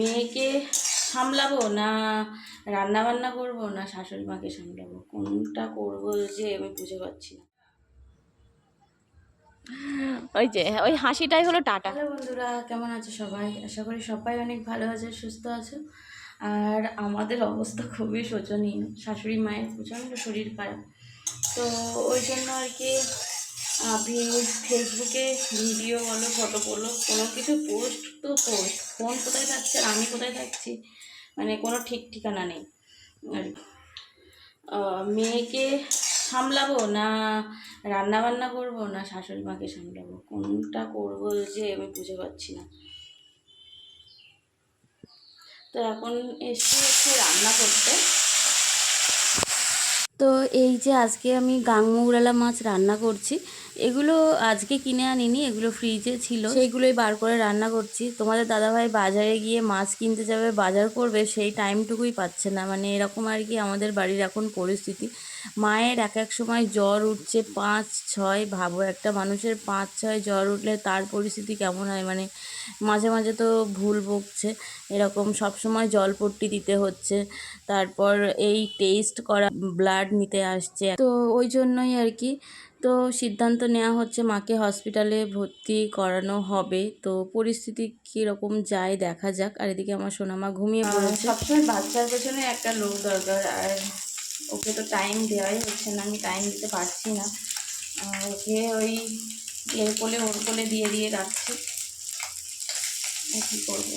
মেয়েকে সামলাবো না রান্না বান্না করব না শাশুড়ি মাকে সামলাবো? কোনটা করব যে আমি বুঝে পাচ্ছি না। ওই যে ওই হাসিটাই হলো টাটা। হ্যালো বন্ধুরা কেমন আছে সবাই? আশা করি সবাই অনেক ভালো আছে সুস্থ আছে। আর আমাদের অবস্থা খুবই শোচনীয়। শাশুড়ি মায়ের প্রচণ্ড শরীর খারাপ। তো ওই জন্য আর কি ফেসবুকে ভিডিও বলো ফটো বলো, কোনো কিছু পোস্ট তো পোস্ট ফোন কোথায় থাকছে আর আমি কোথায় থাকছি? মানে কোনো ঠিক ঠিকানা নেই। আর মেয়েকে সামলাবো না রান্না বান্না করব না শাশুড়ি মাকে সামলাবো? কোনটা করব যে আমি বুঝে পাচ্ছি না। তো এখন এসে হচ্ছে রান্না করতে। তো এই যে আজকে আমি গাংমৌরালা মাছ রান্না করছি, এগুলো আজকে কিনে আনিনি, এগুলো ফ্রিজে ছিল। সেইগুলোই বার করে রান্না করছি। তোমাদের দাদাভাই বাজারে গিয়ে মাছ কিনতে যাবে, বাজার করবে, সেই টাইমটুকুই পাচ্ছে না। মানে এরকম আর কি আমাদের বাড়ির এখন পরিস্থিতি। মায়ের এক এক সময় জ্বর উঠছে, পাঁচ, ছয়, ভাবো। একটা মানুষের পাঁচ, ছয় জ্বর উঠলে তার পরিস্থিতি কেমন হয়? মানে মাঝে মাঝে তো ভুল বকছে এরকম সব সময় জলপট্টি দিতে হচ্ছে। তারপর এই টেস্ট করা ব্লাড নিতে আসছে। তো ওই জন্যই আর কি। তো সিদ্ধান্ত নেওয়া হচ্ছে মাকে হসপিটালে ভর্তি করানো হবে। তো পরিস্থিতি কীরকম যায় দেখা যাক। আর এদিকে আমার সোনামা ঘুমিয়ে পড়েছে। সবসময় বাচ্চার পেছনে একটা লোক দরকার। আর ওকে তো টাইম দেওয়াই হচ্ছে না, আমি টাইম দিতে পারছি না। ওকে ওই এর কোলে, ওর কোলে দিয়ে দিয়ে রাখছি কী করব?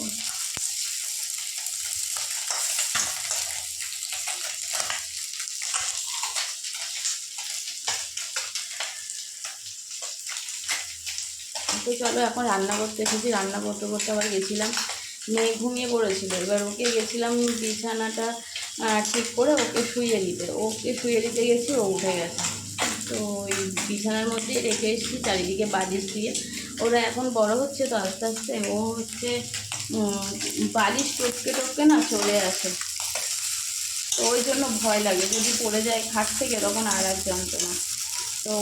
তো চলো, এখন রান্না করতে এসেছি। রান্না করতে করতে আবার গেছিলাম। মেয়ে ঘুমিয়ে পড়েছিল। এবার ওকে গেছিলাম বিছানাটা ঠিক করে ওকে শুয়ে দিতে। ওকে শুয়ে দিতে গেছি, ও উঠে গেছে। তো ওই বিছানার মধ্যেই রেখে এসেছি, চারিদিকে বালিশ দিয়ে। ওরা এখন বড় হচ্ছে তো আস্তে আস্তে। ও হচ্ছে বালিশ টপকে টপকে না চলে আসে। তো ওই জন্য ভয় লাগে। যদি পড়ে যায় খাট থেকে, তখন আর এক যন্ত্রণা। তো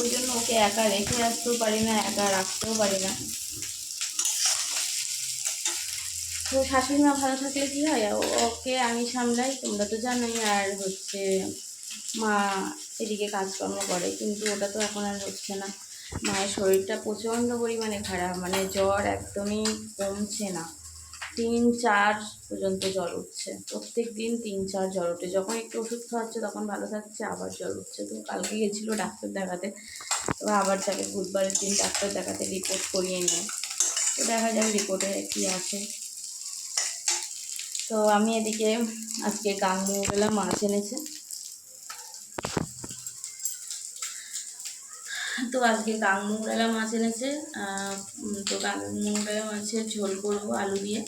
ওই জন্য ওকে একা রেখে আসতেও পারি না, একা রাখতেও পারি না। তো শাশুড়ি মা ভালো থাকলে কী হয়? ওকে আমি সামলাই, তোমরা তো জানোই, আর হচ্ছে মা এদিকে কাজকর্ম করে, কিন্তু ওটা তো এখন আর হচ্ছে না। মায়ের শরীরটা প্রচণ্ড পরিমাণে খারাপ মানে জ্বর একদমই কমছে না। তিন চার পর্যন্ত জ্বর উঠছে। প্রত্যেক দিন তিন চার জ্বর ওঠে যখন একটু ওষুধ খাওয়াচ্ছে তখন ভালো থাকছে, আবার জ্বর উঠছে। তো কালকে গেছিল ডাক্তার দেখাতে, তো আবার যাবে বুধবারের দিন ডাক্তার দেখাতে রিপোর্ট করিয়ে নেয়। তো দেখা যাবে রিপোর্টে কী আসে। তো আমি এদিকে আজকে গাংমুগলা মাছ এনেছে। তো আজকে গাংমুগলা মাছ এনেছে তো গাংমুগলা মাছের ঝোল করব আলু দিয়ে।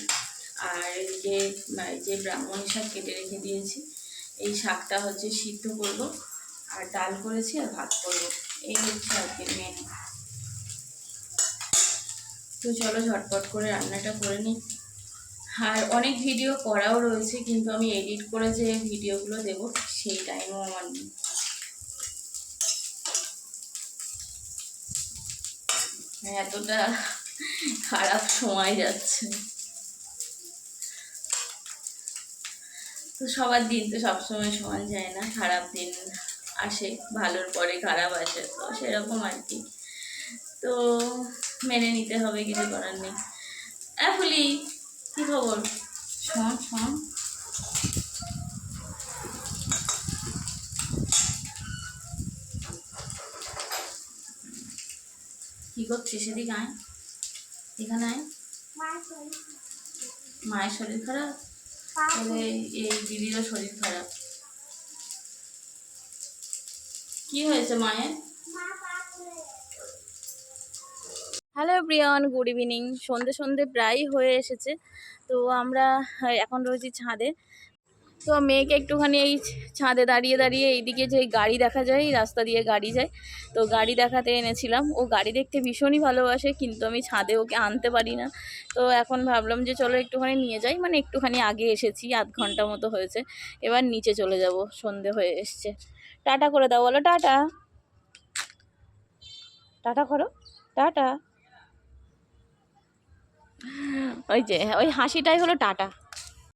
আর এদিকে যে ব্রাহ্মণী শাক কেটে রেখে দিয়েছি, এই শাকটা হচ্ছে সিদ্ধ করব। আর ডাল করেছি আর ভাত করব। এই হচ্ছে আজকের মেনু তো চলো ঝটপট করে রান্নাটা করে নিই। আর অনেক ভিডিও করাও রয়েছে, কিন্তু আমি এডিট করে যে ভিডিওগুলো দেব সেই টাইমও আমার নেই। এতটা খারাপ সময় যাচ্ছে। তো সবার দিন তো সবসময় সমান যায় না, খারাপ দিন আসে, ভালোর পরে খারাপ আসে, তো সেরকম আর কি। তো মেনে নিতে হবে, কিছু করার নেই। এ ফুলি কি খবর? শোন শোন কি করছিস সেদিকে আয়। এখানে আয়। মায়ের শরীর খারাপ? তাহলে এই দিদিরও শরীর খারাপ। কি হয়েছে মায়ের? Hello Priyan good evening. সন্ধে সন্ধে প্রায়ই হয়ে এসেছে। তো আমরা হ্যাঁ, এখন রয়েছি ছাদে। তো মেয়েকে একটুখানি এই ছাদে দাঁড়িয়ে দাঁড়িয়ে এইদিকে যে গাড়ি দেখা যায় রাস্তা দিয়ে গাড়ি যায় তো গাড়ি দেখাতে এনেছিলাম। ও গাড়ি দেখতে ভীষণই ভালোবাসে কিন্তু আমি ছাদে ওকে আনতে পারি না। তো এখন ভাবলাম যে চলো একটুখানি নিয়ে যাই। মানে একটুখানি আগে এসেছি আধ ঘণ্টা মতো হয়েছে। এবার নিচে চলে যাব সন্ধে হয়ে এসছে। টাটা করে দাও বলো টাটা। টাটা করো টাটা। ওই যে ওই হাসিটাই হলো টাটা।